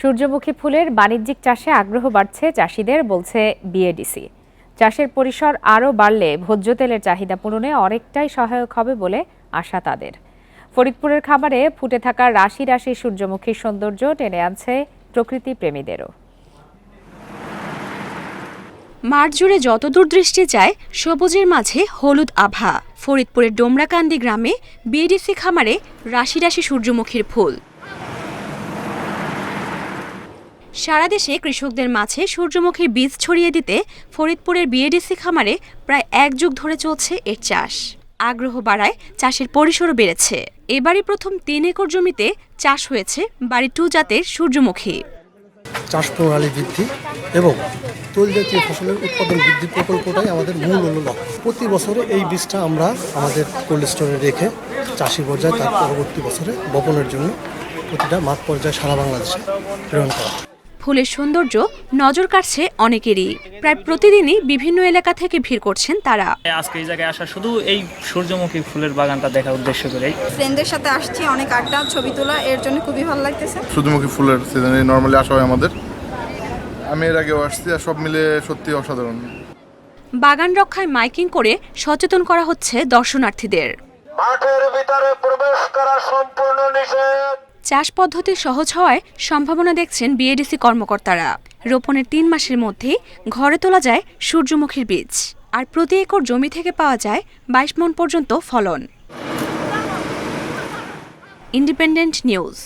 সূর্যমুখী ফুলের বাণিজ্যিক চাষে আগ্রহ বাড়ছে চাষিদের, বলছে বিএডিসি। চাষের পরিসর আরও বাড়লে ভোজ্য তেলের চাহিদা পূরণে অনেকটাই সহায়ক হবে বলে আশা তাদের। ফরিদপুরের খামারে ফুটে থাকা রাশি রাশি সূর্যমুখীর সৌন্দর্য টেনে আনছে প্রকৃতি প্রেমীদেরও। মাঠ জুড়ে যতদূর দৃষ্টি যায়, সবুজের মাঝে হলুদ আভা। ফরিদপুরের ডোমরাকান্দি গ্রামে বিএডিসি খামারে রাশি রাশি সূর্যমুখীর ফুল। সারা দেশে কৃষকদের মাঝে সূর্যমুখীর বীজ ছড়িয়ে দিতে ফরিদপুরের বিএডিসি খামারে প্রায় এক যুগ ধরে চলছে এর চাষ। আগ্রহ বাড়ায় চাষের পরিসরও বেড়েছে। এবারই প্রথম তিন একর জমিতে চাষ হয়েছে বাড়ি টু জাতের সূর্যমুখী। চাষ প্রণালী বৃদ্ধি এবং তৈল জাতীয় ফসলের উৎপাদন বৃদ্ধি প্রকল্পটাই আমাদের মূল হলো লক্ষ্য। প্রতি বছরে এই বীজটা আমরা আমাদের কোল্ড স্টোরে রেখে চাষি পর্যায়ে তার পরবর্তী বছরে বপনের জন্য প্রতিটা মাঠ পর্যায়ে সারা বাংলাদেশে প্রেরণ করা। ফুলের সৌন্দর্য নজর কাটছে অনেকেরই। প্রায় প্রতিদিনই বিভিন্ন এলাকা থেকে ভিড় করছেন তারা। আজকে এই জায়গায় আসা শুধু এই সূর্যমুখী ফুলের বাগানটা দেখার উদ্দেশ্য করেই। ফ্রেন্ডদের সাথে আসছি অনেক আড্ডা ছবি তোলা এর জন্য খুবই ভালো লাগতেছে। সূর্যমুখী ফুলের সিজনে নর্মালি আসা হয় আমাদের। আমি এর আগেও আসছি আর সব মিলে সত্যি অসাধারণ। বাগান রক্ষায় মাইকিং করে সচেতন করা হচ্ছে দর্শনার্থীদের। মাঠের ভিতরে প্রবেশ করা সম্পূর্ণ নিষেধ। চাষ পদ্ধতি সহজ হওয়ায় সম্ভাবনা দেখছেন বিএডিসি কর্মকর্তারা। রোপণের তিন মাসের মধ্যে ঘরে তোলা যায় সূর্যমুখীর বীজ। আর প্রতি একর জমি থেকে পাওয়া যায় বাইশ মন পর্যন্ত ফলন। Independent News.